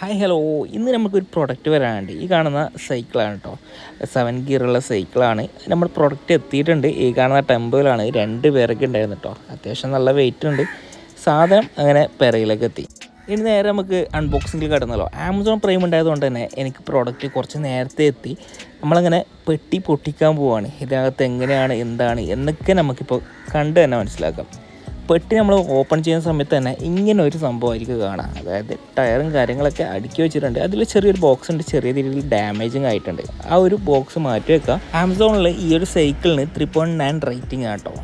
Hi hello ഇന്ന് നമുക്കൊരു product വരാനുണ്ട്. ഈ കാണുന്ന സൈക്കിളാണ് കേട്ടോ സെവൻ ഗിയറുള്ള സൈക്കിളാണ് നമ്മൾ പ്രൊഡക്റ്റ് എത്തിയിട്ടുണ്ട്. ഈ കാണുന്ന ടെമ്പോയിലാണ് രണ്ട് പേരൊക്കെ ഉണ്ടായിരുന്നു കേട്ടോ അത്യാവശ്യം നല്ല വെയിറ്റ് ഉണ്ട്. സാധനം അങ്ങനെ പെരയിലേക്ക് എത്തി. ഇനി നേരെ നമുക്ക് അൺബോക്സിങ്ങിൽ കിടന്നല്ലോ. ആമസോൺ പ്രൈം ഉണ്ടായതുകൊണ്ട് തന്നെ എനിക്ക് പ്രോഡക്റ്റ് കുറച്ച് നേരത്തെ എത്തി. നമ്മളങ്ങനെ പെട്ടി പൊട്ടിക്കാൻ പോവാണ്. ഇതിനകത്ത് എങ്ങനെയാണ് എന്താണ് എന്നൊക്കെ നമുക്കിപ്പോൾ കണ്ട് തന്നെ മനസ്സിലാക്കാം. പെട്ടി നമ്മൾ ഓപ്പൺ ചെയ്യുന്ന സമയത്ത് തന്നെ ഇങ്ങനെ ഒരു സംഭവമായിരിക്കും കാണാം അതായത് ടയറും കാര്യങ്ങളൊക്കെ അടുക്കി വെച്ചിട്ടുണ്ട്. അതിൽ ചെറിയൊരു ബോക്സ് ഉണ്ട്. ചെറിയ രീതിയിൽ ഡാമേജിങ് ആയിട്ടുണ്ട്. ആ ഒരു ബോക്സ് മാറ്റി വെക്കാം ആമസോണിൽ ഈ ഒരു സൈക്കിളിന് ത്രീ പോയിന്റ് നയൻ റേറ്റിംഗ് ആട്ടോ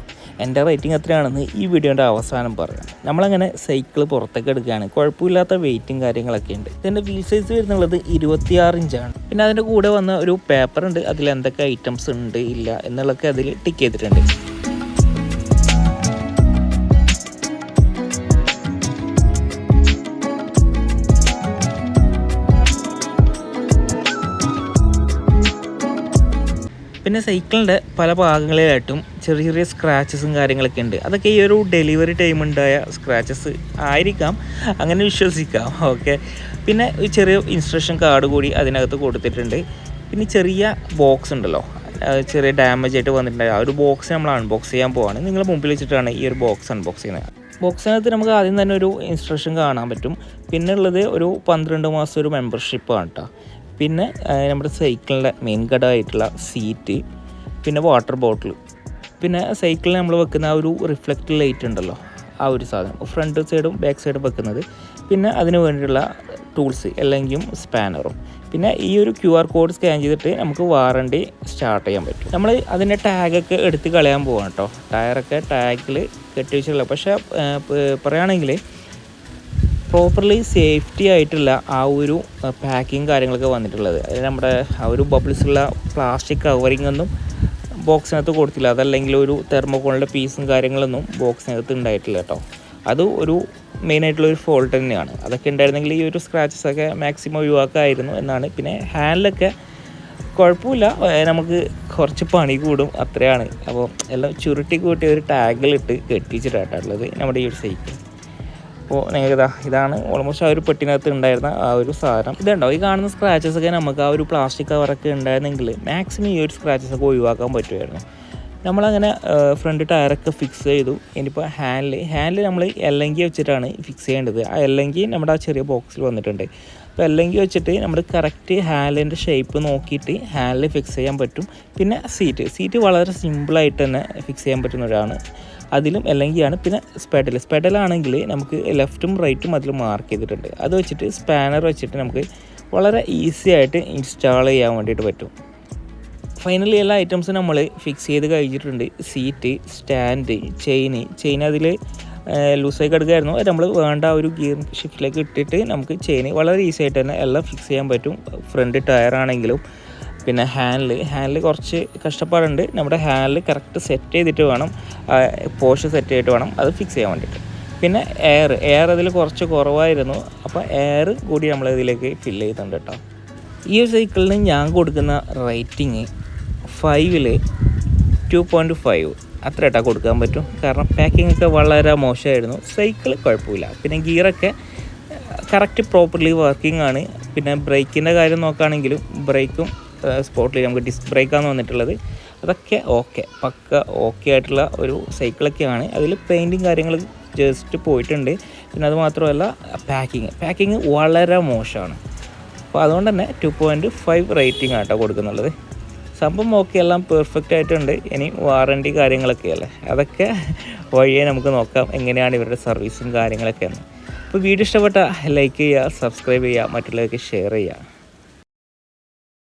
എന്റെ റേറ്റിംഗ് എത്രയാണെന്ന് ഈ വീഡിയോന്റെ അവസാനം പറയാം. നമ്മളങ്ങനെ സൈക്കിൾ പുറത്തേക്ക് എടുക്കുകയാണ്. കുഴപ്പമില്ലാത്ത വെയിറ്റും കാര്യങ്ങളൊക്കെ ഉണ്ട്. ഇതിന്റെ വീൽ സൈസ് വരുന്നുള്ളത് ഇരുപത്തിയാറ് ഇഞ്ചാണ് പിന്നെ അതിന്റെ കൂടെ വന്ന ഒരു പേപ്പർ ഉണ്ട്. അതിൽ എന്തൊക്കെ ഐറ്റംസ് ഉണ്ട് ഇല്ല എന്നുള്ളതൊക്കെ അതിൽ ടിക്ക് ചെയ്തിട്ടുണ്ട്. പിന്നെ സൈക്കിളിന്റെ പല ഭാഗങ്ങളിലായിട്ടും ചെറിയ ചെറിയ സ്ക്രാച്ചസും കാര്യങ്ങളൊക്കെ ഉണ്ട്. അതൊക്കെ ഈ ഒരു ഡെലിവറി ടൈം ഉണ്ടായ സ്ക്രാച്ചസ് ആയിരിക്കാം. അങ്ങനെ വിശ്വസിക്കാം. ഓക്കെ പിന്നെ ഒരു ചെറിയ ഇൻസ്ട്രക്ഷൻ കാർഡ് കൂടി അതിനകത്ത് കൊടുത്തിട്ടുണ്ട്. പിന്നെ ചെറിയ ബോക്സ് ഉണ്ടല്ലോ. ചെറിയ ഡാമേജ് ആയിട്ട് വന്നിട്ടുണ്ട്. ആ ഒരു ബോക്സ് നമ്മൾ അൺബോക്സ് ചെയ്യാൻ പോവാണ്. നിങ്ങൾ മുമ്പിൽ വെച്ചിട്ടാണ് ഈ ഒരു ബോക്സ് അൺബോക്സ് ചെയ്യുന്നത്. ബോക്സിനകത്ത് നമുക്ക് ആദ്യം തന്നെ ഒരു ഇൻസ്ട്രക്ഷൻ കാണാൻ പറ്റും. പിന്നെ ഉള്ളത് ഒരു പന്ത്രണ്ട് മാസം ഒരു മെമ്പർഷിപ്പാണ് കേട്ടോ പിന്നെ നമ്മുടെ സൈക്കിളിന്റെ മെയിൻ ഘടകമായിട്ടുള്ള സീറ്റ് പിന്നെ വാട്ടർ ബോട്ടിൽ പിന്നെ സൈക്കിളിൽ നമ്മൾ വെക്കുന്ന ആ ഒരു റിഫ്ലക്റ്റ് ലൈറ്റ് ഉണ്ടല്ലോ ആ ഒരു സാധനം. ഫ്രണ്ട് സൈഡും ബാക്ക് സൈഡും വെക്കുന്നത്. പിന്നെ അതിന് വേണ്ടിയിട്ടുള്ള ടൂൾസ് അല്ലെങ്കിൽ സ്പാനറും പിന്നെ ഈ ഒരു ക്യു ആർ കോഡ് സ്കാൻ ചെയ്തിട്ട് നമുക്ക് വാറണ്ടി സ്റ്റാർട്ട് ചെയ്യാൻ പറ്റും. നമ്മൾ അതിന്റെ ടാഗൊക്കെ എടുത്ത് കളയാൻ പോകണം കേട്ടോ. ടയറൊക്കെ ടാഗിൽ കെട്ടി വെച്ചിട്ടുള്ള പക്ഷേ പറയുകയാണെങ്കിൽ പ്രോപ്പർലി സേഫ്റ്റി ആയിട്ടുള്ള ആ ഒരു പാക്കിങ് കാര്യങ്ങളൊക്കെ വന്നിട്ടുള്ളത്. അതിൽ നമ്മുടെ ആ ഒരു ബബിൾസുള്ള പ്ലാസ്റ്റിക് കവറിങ് ഒന്നും ബോക്സിനകത്ത് കൊടുത്തില്ല. അതല്ലെങ്കിൽ ഒരു തെർമോക്കോളിന്റെ പീസും കാര്യങ്ങളൊന്നും ബോക്സിനകത്ത് ഉണ്ടായിട്ടില്ല കേട്ടോ. അത് ഒരു മെയിനായിട്ടുള്ള ഒരു ഫോൾട്ട് തന്നെയാണ്. അതൊക്കെ ഉണ്ടായിരുന്നെങ്കിൽ ഈ ഒരു സ്ക്രാച്ചസ് ഒക്കെ മാക്സിമം ഒഴിവാക്കായിരുന്നു എന്നാണ്. പിന്നെ ഹാൻഡിലൊക്കെ കുഴപ്പമില്ല. നമുക്ക് കുറച്ച് പണി കൂടും അത്രയാണ്. അപ്പോൾ എല്ലാം ചുരുട്ടി കൂട്ടി ഒരു ടാഗിലിട്ട് കെട്ടിച്ചിട്ടാട്ടുള്ളത് നമ്മുടെ ഈ ഒരു സൈക്കിൾ അപ്പോൾ നിങ്ങൾക്ക് ഇതാണ് ഓൾമോസ്റ്റ് ആ ഒരു പെട്ടിനകത്ത് ഉണ്ടായിരുന്ന ആ ഒരു സാധനം. ഇതുണ്ടോ? ഈ കാണുന്ന സ്ക്രാച്ചസ് ഒക്കെ നമുക്ക് ആ ഒരു പ്ലാസ്റ്റിക് കവറൊക്കെ ഉണ്ടായിരുന്നെങ്കിൽ മാക്സിമം ഈ ഒരു സ്ക്രാച്ചസ് ഒക്കെ ഒഴിവാക്കാൻ പറ്റുമായിരുന്നു. നമ്മളങ്ങനെ ഫ്രണ്ട് ടയറൊക്കെ ഫിക്സ് ചെയ്തു. ഇനിയിപ്പോൾ ഹാൻഡിൽ ഹാൻഡിൽ നമ്മൾ എല്ലെങ്കിൽ വെച്ചിട്ടാണ് ഫിക്സ് ചെയ്യേണ്ടത്. ആ എല്ലെങ്കിൽ നമ്മുടെ ആ ചെറിയ ബോക്സിൽ വന്നിട്ടുണ്ട്. അപ്പോൾ എല്ലെങ്കിൽ വെച്ചിട്ട് നമ്മൾ കറക്റ്റ് ഹാൻഡിന്റെ ഷേപ്പ് നോക്കിയിട്ട് ഹാൻഡിൽ ഫിക്സ് ചെയ്യാൻ പറ്റും. പിന്നെ സീറ്റ് സീറ്റ് വളരെ സിമ്പിളായിട്ട് തന്നെ ഫിക്സ് ചെയ്യാൻ പറ്റുന്നൊരാണ് അതിലും എല്ലെങ്കിയാണ് പിന്നെ സ്പെഡൽ സ്പെഡലാണെങ്കിൽ നമുക്ക് ലെഫ്റ്റും റൈറ്റും അതിൽ മാർക്ക് ചെയ്തിട്ടുണ്ട്. അത് വെച്ചിട്ട് സ്പാനർ വെച്ചിട്ട് നമുക്ക് വളരെ ഈസി ആയിട്ട് ഇൻസ്റ്റാൾ ചെയ്യാൻ വേണ്ടിയിട്ട് പറ്റും. ഫൈനലി എല്ലാ ഐറ്റംസും നമ്മൾ ഫിക്സ് ചെയ്ത് കഴിഞ്ഞിട്ടുണ്ട്. സീറ്റ് സ്റ്റാൻഡ് ചെയിന് ചെയിൻ അതിൽ ലൂസായി കിടക്കുകയായിരുന്നു. അത് നമ്മൾ വേണ്ട ഒരു ഗിയർ ഷിഫ്റ്റിലേക്ക് ഇട്ടിട്ട് നമുക്ക് ചെയിൻ വളരെ ഈസി ആയിട്ട് തന്നെ എല്ലാം ഫിക്സ് ചെയ്യാൻ പറ്റും. ഫ്രണ്ട് ടയർ ആണെങ്കിലും പിന്നെ ഹാൻഡിൽ ഹാൻഡിൽ കുറച്ച് കഷ്ടപ്പാടുണ്ട്. നമ്മുടെ ഹാൻഡിൽ കറക്റ്റ് സെറ്റ് ചെയ്തിട്ട് വേണം. പോഷ് സെറ്റ് ചെയ്തിട്ട് വേണം അത് ഫിക്സ് ചെയ്യാൻ വേണ്ടിയിട്ട്. പിന്നെ എയർ എയർ അതിൽ കുറച്ച് കുറവായിരുന്നു. അപ്പോൾ എയർ കൂടി നമ്മൾ ഇതിലേക്ക് ഫില്ല് ചെയ്തിട്ടുണ്ട് കേട്ടോ ഈ ഒരു സൈക്കിളിന് ഞാൻ കൊടുക്കുന്ന റേറ്റിംഗ് ഫൈവിൽ ടു പോയിന്റ് ഫൈവ് അത്ര ഏട്ടാ കൊടുക്കാൻ പറ്റും. കാരണം പാക്കിംഗ് ഒക്കെ വളരെ മോശമായിരുന്നു. സൈക്കിൾ കുഴപ്പമില്ല. പിന്നെ ഗിയറൊക്കെ കറക്റ്റ് പ്രോപ്പർലി വർക്കിംഗ് ആണ്. പിന്നെ ബ്രേക്കിന്റെ കാര്യം നോക്കുകയാണെങ്കിലും ബ്രേക്കും സ്പോട്ടിൽ നമുക്ക് ഡിസ്ക് ബ്രേക്കാണ് വന്നിട്ടുള്ളത്. അതൊക്കെ ഓക്കെ പക്ക ഓക്കെ ആയിട്ടുള്ള ഒരു സൈക്കിളൊക്കെയാണ് അതിൽ പെയിന്റും കാര്യങ്ങൾ ജസ്റ്റ് പോയിട്ടുണ്ട്. പിന്നെ അത് മാത്രമല്ല പാക്കിങ് പാക്കിങ് വളരെ മോശമാണ്. അപ്പോൾ അതുകൊണ്ട് തന്നെ ടു പോയിന്റ് ഫൈവ് റേറ്റിംഗ് ആട്ടോ കൊടുക്കുന്നുള്ളത്. സംഭവം ഓക്കെ എല്ലാം പെർഫെക്റ്റ് ആയിട്ടുണ്ട്. ഇനി വാറണ്ടി കാര്യങ്ങളൊക്കെ അല്ലേ? അതൊക്കെ വഴിയെ നമുക്ക് നോക്കാം എങ്ങനെയാണ് ഇവരുടെ സർവീസും കാര്യങ്ങളൊക്കെ എന്ന്. അപ്പോൾ വീഡിയോ ഇഷ്ടപ്പെട്ട ലൈക്ക് ചെയ്യുക സബ്സ്ക്രൈബ് ചെയ്യുക മറ്റുള്ളവർക്ക് ഷെയർ ചെയ്യുക.